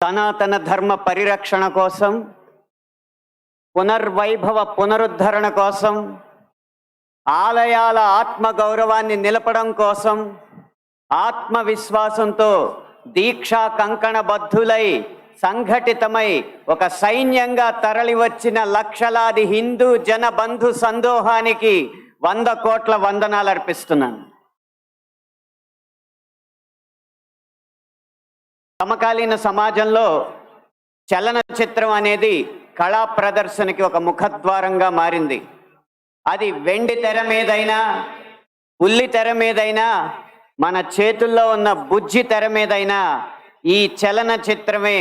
సనాతన ధర్మ పరిరక్షణ కోసం పునర్వైభవ పునరుద్ధరణ కోసం ఆలయాల ఆత్మ గౌరవాన్ని నిలపడం కోసం ఆత్మవిశ్వాసంతో దీక్షా కంకణబద్ధులై సంఘటితమై ఒక సైన్యంగా తరలివచ్చిన లక్షలాది హిందూ జన బంధు సందోహానికి వంద కోట్ల వందనాలు అర్పిస్తున్నాను. సమకాలీన సమాజంలో చలనచిత్రం అనేది కళా ప్రదర్శనకి ఒక ముఖద్వారంగా మారింది. అది వెండి తెర మీదైనా ఉల్లి తెర మీదైనా మన చేతుల్లో ఉన్న బుజ్జి తెర మీదైనా ఈ చలనచిత్రమే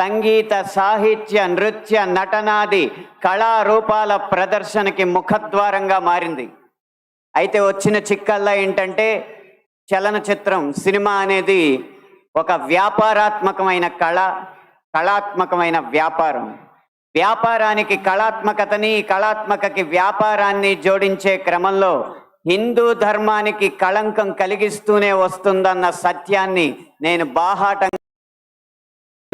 సంగీత సాహిత్య నృత్య నటనాది కళారూపాల ప్రదర్శనకి ముఖద్వారంగా మారింది. అయితే వచ్చిన చిక్కల్లా ఏంటంటే చలనచిత్రం సినిమా అనేది ఒక వ్యాపారాత్మకమైన కళ కళాత్మకమైన వ్యాపారం. వ్యాపారానికి కళాత్మకతని కళాత్మకకి వ్యాపారాన్ని జోడించే క్రమంలో హిందూ ధర్మానికి కళంకం కలిగిస్తూనే వస్తుందన్న సత్యాన్ని నేను బాహాటంగా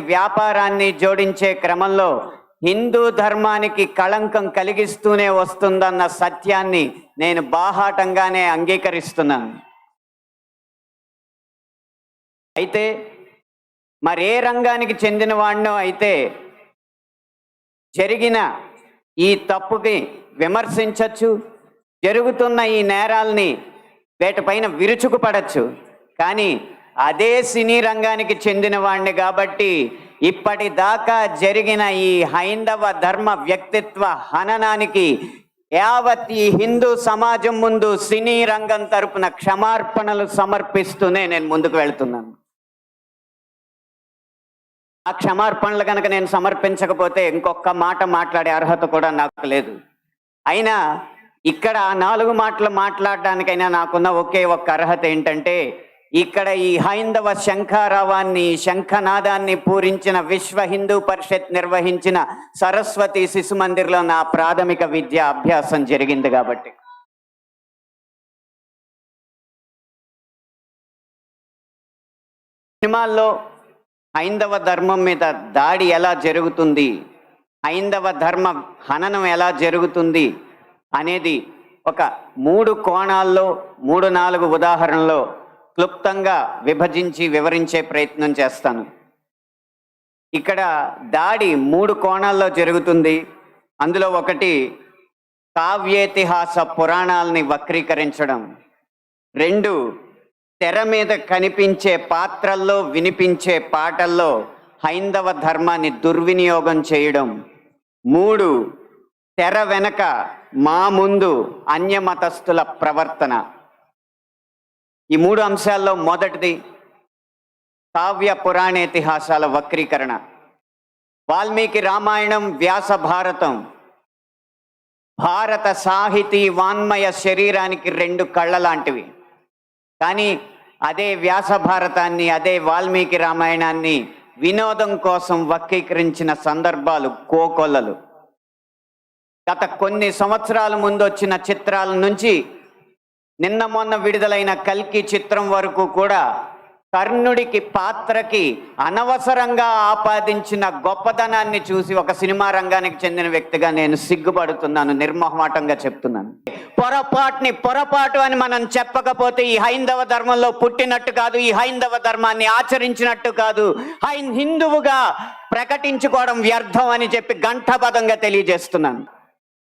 వ్యాపారాన్ని జోడించే క్రమంలో హిందూ ధర్మానికి కళంకం కలిగిస్తూనే వస్తుందన్న సత్యాన్ని నేను బాహాటంగానే అంగీకరిస్తున్నాను. అయితే మరే రంగానికి చెందిన వాడినో అయితే జరిగిన ఈ తప్పుకి విమర్శించవచ్చు జరుగుతున్న ఈ నేరాల్ని వేటిపైన విరుచుకుపడచ్చు. కానీ అదే సినీ రంగానికి చెందిన వాడిని కాబట్టి ఇప్పటిదాకా జరిగిన ఈ హైందవ ధర్మ వ్యక్తిత్వ హననానికి యావత్ ఈ హిందూ సమాజం ముందు సినీ రంగం తరపున క్షమార్పణలు సమర్పిస్తూనే నేను ముందుకు వెళ్తున్నాను. ఆ క్షమార్పణలు కనుక నేను సమర్పించకపోతే ఇంకొక మాట మాట్లాడే అర్హత కూడా నాకు లేదు. అయినా ఇక్కడ ఆ నాలుగు మాటలు మాట్లాడడానికైనా నాకున్న ఒకే ఒక్క అర్హత ఏంటంటే ఇక్కడ ఈ హైందవ శంఖారావాన్ని శంఖనాదాన్ని పూరించిన విశ్వ హిందూ పరిషత్ నిర్వహించిన సరస్వతి శిశు మందిర్లో నా ప్రాథమిక విద్య అభ్యాసం జరిగింది కాబట్టి. సినిమాల్లో హైందవ ధర్మం మీద దాడి ఎలా జరుగుతుంది? హైందవ ధర్మ హననం ఎలా జరుగుతుంది? అనేది ఒక మూడు కోణాల్లో మూడు నాలుగు ఉదాహరణలో క్లుప్తంగా విభజించి వివరించే ప్రయత్నం చేస్తాను. ఇక్కడ దాడి మూడు కోణాల్లో జరుగుతుంది. అందులో ఒకటి కావ్యేతిహాస పురాణాలని వక్రీకరించడం. రెండు తెర మీద కనిపించే పాత్రల్లో వినిపించే పాటల్లో హైందవ ధర్మాన్ని దుర్వినియోగం చేయడం. మూడు తెర వెనక మా ముందు అన్యమతస్థుల ప్రవర్తన. ఈ మూడు అంశాల్లో మొదటిది కావ్య పురాణేతిహాసాల వక్రీకరణ. వాల్మీకి రామాయణం వ్యాస భారతం. భారత సాహితీ వాన్మయ శరీరానికి రెండు కళ్ళ లాంటివి కానీ అదే వ్యాస భారతాన్ని అదే వాల్మీకి రామాయణాన్ని వినోదం కోసం వక్రీకరించిన సందర్భాలు కోకొల్లలు. గత కొన్ని సంవత్సరాల ముందు వచ్చిన చిత్రాల నుంచి నిన్న మొన్న విడుదలైన కల్కి చిత్రం వరకు కూడా కర్ణుడికి పాత్రకి అనవసరంగా ఆపాదించిన గొప్పతనాన్ని చూసి ఒక సినిమా రంగానికి చెందిన వ్యక్తిగా నేను సిగ్గుపడుతున్నాను నిర్మోహమాటంగా చెప్తున్నాను. పొరపాటుని పొరపాటు అని మనం చెప్పకపోతే ఈ హైందవ ధర్మంలో పుట్టినట్టు కాదు ఈ హైందవ ధర్మాన్ని ఆచరించినట్టు కాదు. హైన్ హిందువుగా ప్రకటించుకోవడం వ్యర్థం అని చెప్పి ఘంటాపదంగా తెలియజేస్తున్నాను.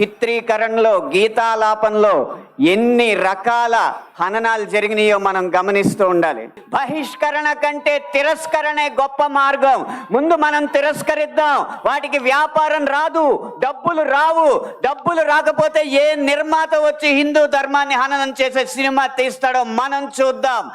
చిత్రీకరణలో గీతాలాపంలో ఎన్ని రకాల హననాలు జరిగినాయో మనం గమనిస్తూ ఉండాలి. బహిష్కరణ కంటే తిరస్కరణే గొప్ప మార్గం. ముందు మనం తిరస్కరిద్దాం. వాటికి వ్యాపారం రాదు డబ్బులు రావు. డబ్బులు రాకపోతే ఏ నిర్మాత వచ్చి హిందూ ధర్మాన్ని హననం చేసే సినిమా తీస్తాడో మనం చూద్దాం.